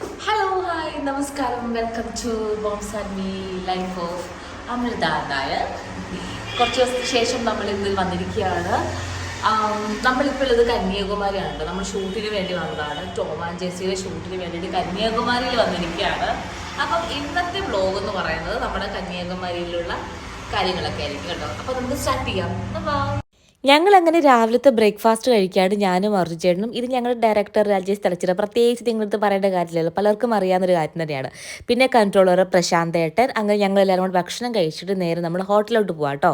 Hello hi നമസ്കാരം. Welcome to boms and me life of Amrita Nair. കുറച്ച് ദിവസത്തിന് ശേഷം നമ്മൾ ഇന്ന് വന്നിരിക്കുകയാണ്. നമ്മളിപ്പോൾ ഉള്ളത് കന്യാകുമാരിയാണ്. നമ്മൾ ഷൂട്ടിന് വേണ്ടി വന്നതാണ്. ടോമാൻ ആൻഡ് ജെസ്സിയുടെ ഷൂട്ടിന് വേണ്ടിയിട്ട് കന്യാകുമാരിയിൽ വന്നിരിക്കുകയാണ്. അപ്പം ഇന്നത്തെ വ്ലോഗ് എന്ന് പറയുന്നത് നമ്മുടെ കന്യാകുമാരിയിലുള്ള കാര്യങ്ങളൊക്കെ ആയിരിക്കും കേട്ടോ. അപ്പോൾ നമുക്ക് സ്റ്റാർട്ട് ചെയ്യാം. ഞങ്ങൾ അങ്ങനെ രാവിലത്തെ ബ്രേക്ക്ഫാസ്റ്റ് കഴിക്കാണ് ഞാനും അർജുചേട്ടനും ഇത് ഞങ്ങളുടെ ഡയറക്ടർ രാജേഷ് തലച്ചിറ പ്രത്യേകിച്ച് നിങ്ങളടുത്ത് പറയേണ്ട കാര്യമില്ലല്ലോ. പലർക്കും അറിയാവുന്നൊരു കാര്യം തന്നെയാണ്. പിന്നെ കൺട്രോളർ പ്രശാന്ത് ഏട്ടൻ അങ്ങനെ ഞങ്ങൾ എല്ലാവരും കൂടെ ഭക്ഷണം കഴിച്ചിട്ട് നേരെ നമ്മൾ ഹോട്ടലിലോട്ട് പോവാം കേട്ടോ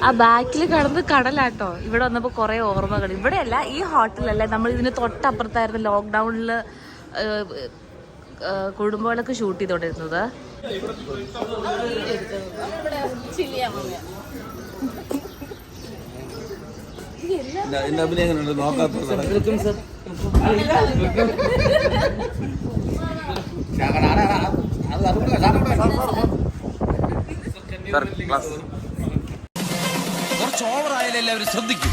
ആ ബാക്കിൽ കടന്ന് കടലാട്ടോ ഇവിടെ വന്നപ്പോൾ കുറേ ഓർമ്മകൾ ഇവിടെയല്ല ഈ ഹോട്ടലല്ല നമ്മൾ ഇതിന് തൊട്ടപ്പുറത്തായിരുന്നു ലോക്ക്ഡൗണിൽ കുടുംബങ്ങളൊക്കെ ഷൂട്ട് ചെയ്തോണ്ടിരുന്നത് എന്റെ അഭിനയം എങ്ങനെയുണ്ട്? നോക്കാത്ത കുറച്ച് ഓവറായാലും എല്ലാവരും ശ്രദ്ധിക്കും.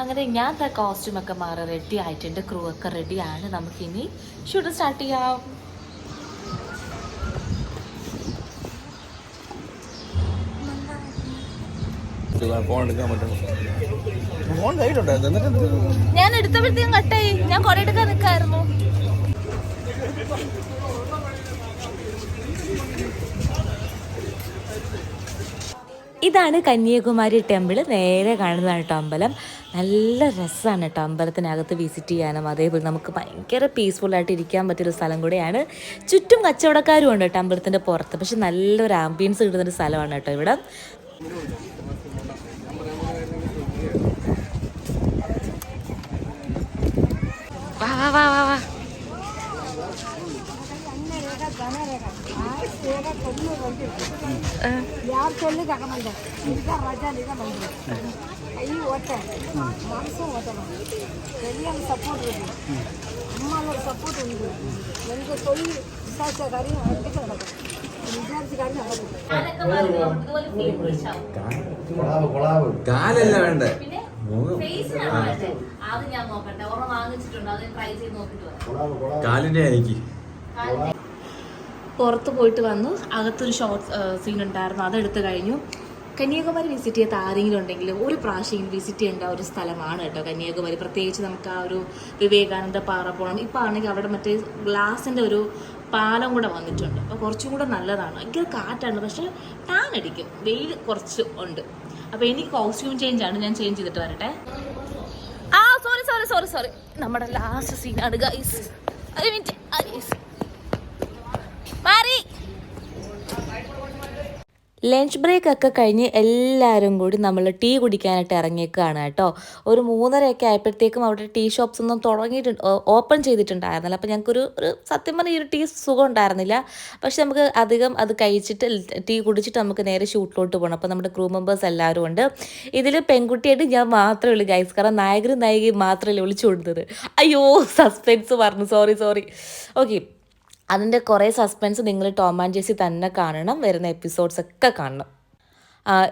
അങ്ങനെ ഞാൻ കോസ്റ്റ്യൂം ഒക്കെ മാറി റെഡി ആയിട്ടുണ്ട്. ക്രൂ ഒക്കെ റെഡിയാണ് നമുക്കിനി ഷൂട്ട് സ്റ്റാർട്ട് ചെയ്യാം. ഞാൻ എടുത്തപ്പോഴത്തേക്കും കട്ടായി ഞാൻ കൊറേ എടുക്കാൻ നിൽക്കായിരുന്നു ഇതാണ് കന്യാകുമാരി ടെമ്പിൾ നേരെ കാണുന്നതാണ് കേട്ടോ അമ്പലം. നല്ല രസമാണ് കേട്ടോ അമ്പലത്തിനകത്ത് വിസിറ്റ് ചെയ്യാനും. അതേപോലെ നമുക്ക് ഭയങ്കര പീസ്ഫുള്ളായിട്ട് ഇരിക്കാൻ പറ്റിയൊരു സ്ഥലം കൂടെയാണ്. ചുറ്റും കച്ചവടക്കാരും ഉണ്ട് കേട്ടോ അമ്പലത്തിന്റെ പുറത്ത്. പക്ഷെ നല്ലൊരു ആംബിയൻസ് കിട്ടുന്നൊരു സ്ഥലമാണ് കേട്ടോ ഇവിടെ. വാ വാ വാ വാ വാ ಯಾರು ಚೆಲ್ಲಿ ತಗೊಂಬಂದೆ ಈಗ ರಜಾ ಈಗ ಬಂದೆ ಕೈ ಓಟೆ ಮನಸ್ಸು ಓಟೆ ಎಲ್ಲ ಸಪೋರ್ಟ್ ಇದೆ ಅಮ್ಮನವ್ರ ಸಪೋರ್ಟ್ ಉಂಟು ನನಗೆ ತೊಳಿ വിശ്വാസക്കാരി അടുത്ത് നടക്കും കാലല്ല വേണ്ടേ കാലിന്റെ എനിക്ക് പുറത്ത് പോയിട്ട് വന്നു. അകത്തൊരു ഷോർട്ട് സീൻ ഉണ്ടായിരുന്നു. അതെടുത്ത് കഴിഞ്ഞു. കന്യാകുമാരി വിസിറ്റ് ചെയ്യാത്ത ആരെങ്കിലും ഉണ്ടെങ്കിൽ ഒരു പ്രാവശ്യം വിസിറ്റ് ചെയ്യേണ്ട ഒരു സ്ഥലമാണ് കേട്ടോ കന്യാകുമാരി. പ്രത്യേകിച്ച് നമുക്ക് ആ ഒരു വിവേകാനന്ദ പാറ പോകണം ഇപ്പം ആണെങ്കിൽ അവിടെ മറ്റേ ഗ്ലാസിന്റെ ഒരു പാലം കൂടെ വന്നിട്ടുണ്ട്. അപ്പോൾ കുറച്ചും കൂടെ നല്ലതാണ്. ഭയങ്കര കാറ്റാണ്. പക്ഷേ ടാൻ അടിക്കും. വെയിൽ കുറച്ച് ഉണ്ട്. അപ്പോൾ എനിക്ക് കോസ്റ്റ്യൂം ചേഞ്ച് ആണ് ഞാൻ ചേഞ്ച് ചെയ്തിട്ട് വരട്ടെ. ആ സോറി സോറി സോറി സോറി നമ്മുടെ ലാസ്റ്റ് സീനാണ് ഗൈസ് ഒരു മിനിറ്റ് മാറി ലഞ്ച് ബ്രേക്ക് ഒക്കെ കഴിഞ്ഞ് എല്ലാവരും കൂടി നമ്മൾ ടീ കുടിക്കാനായിട്ട് ഇറങ്ങിയേക്കാണ് കേട്ടോ. ഒരു മൂന്നരയൊക്കെ ആയപ്പോഴത്തേക്കും അവിടെ ടീ ഷോപ്സ് ഒന്നും തുടങ്ങിയിട്ടുണ്ട് ഓപ്പൺ ചെയ്തിട്ടുണ്ടായിരുന്നില്ല. അപ്പോൾ ഞങ്ങൾക്കൊരു ഒരു സത്യം പറഞ്ഞാൽ ഈ ഒരു ടീ സുഖം ഉണ്ടായിരുന്നില്ല പക്ഷെ നമുക്ക് അധികം അത് കഴിച്ചിട്ട് ടീ കുടിച്ചിട്ട് നമുക്ക് നേരെ ഷൂട്ടിലോട്ട് പോകണം. അപ്പോൾ നമ്മുടെ ക്രൂ മെമ്പേഴ്സ് എല്ലാവരും ഉണ്ട്. ഇതിൽ പെൺകുട്ടിയായിട്ട് ഞാൻ മാത്രമേ ഉള്ളൂ ഗൈസ് കാരണം നായകരും നായികയും മാത്രമല്ലേ വിളിച്ചു കൊടുത്തത് അയ്യോ സസ്പെൻസ് പറഞ്ഞു. സോറി സോറി ഓക്കെ അതിന്റെ കുറേ സസ്പെൻസ് നിങ്ങൾ ടോം ആൻഡ് ജെസ്സി തന്നെ കാണണം വരുന്ന എപ്പിസോഡ്സ് ഒക്കെ കാണണം.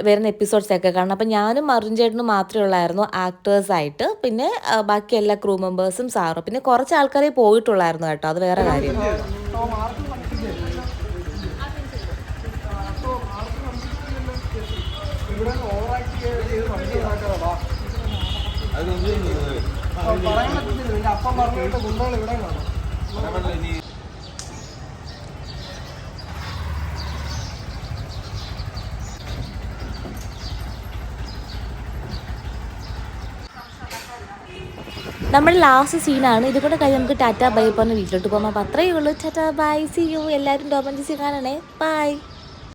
വരുന്ന എപ്പിസോഡ്സ് ഒക്കെ കാണണം. അപ്പം ഞാനും അരുൺ ചേട്ടനും മാത്രമേ ഉള്ളായിരുന്നു ആക്ടേഴ്സായിട്ട് പിന്നെ ബാക്കി എല്ലാ ക്രൂ മെമ്പേഴ്സും സാറും. പിന്നെ കുറച്ച് ആൾക്കാരെ പോയിട്ടുള്ളായിരുന്നു കേട്ടോ. അത് വേറെ കാര്യം. പറയാൻ അപ്പം പറഞ്ഞിട്ട് ഗുണ്ടകൾ ഇവിടെ കാണും. നമ്മുടെ ലാസ്റ്റ് സീനാണ് ഇതുകൂടെ കഴിഞ്ഞ് നമുക്ക് ടാറ്റ ബൈ പറഞ്ഞ് വീട്ടിലോട്ട് പോകാം. അപ്പോൾ അത്രയേ ഉള്ളൂ. ടാറ്റ ബൈ സി യു എല്ലാവരും ഡോമൻ സി കാണണേ. ബൈ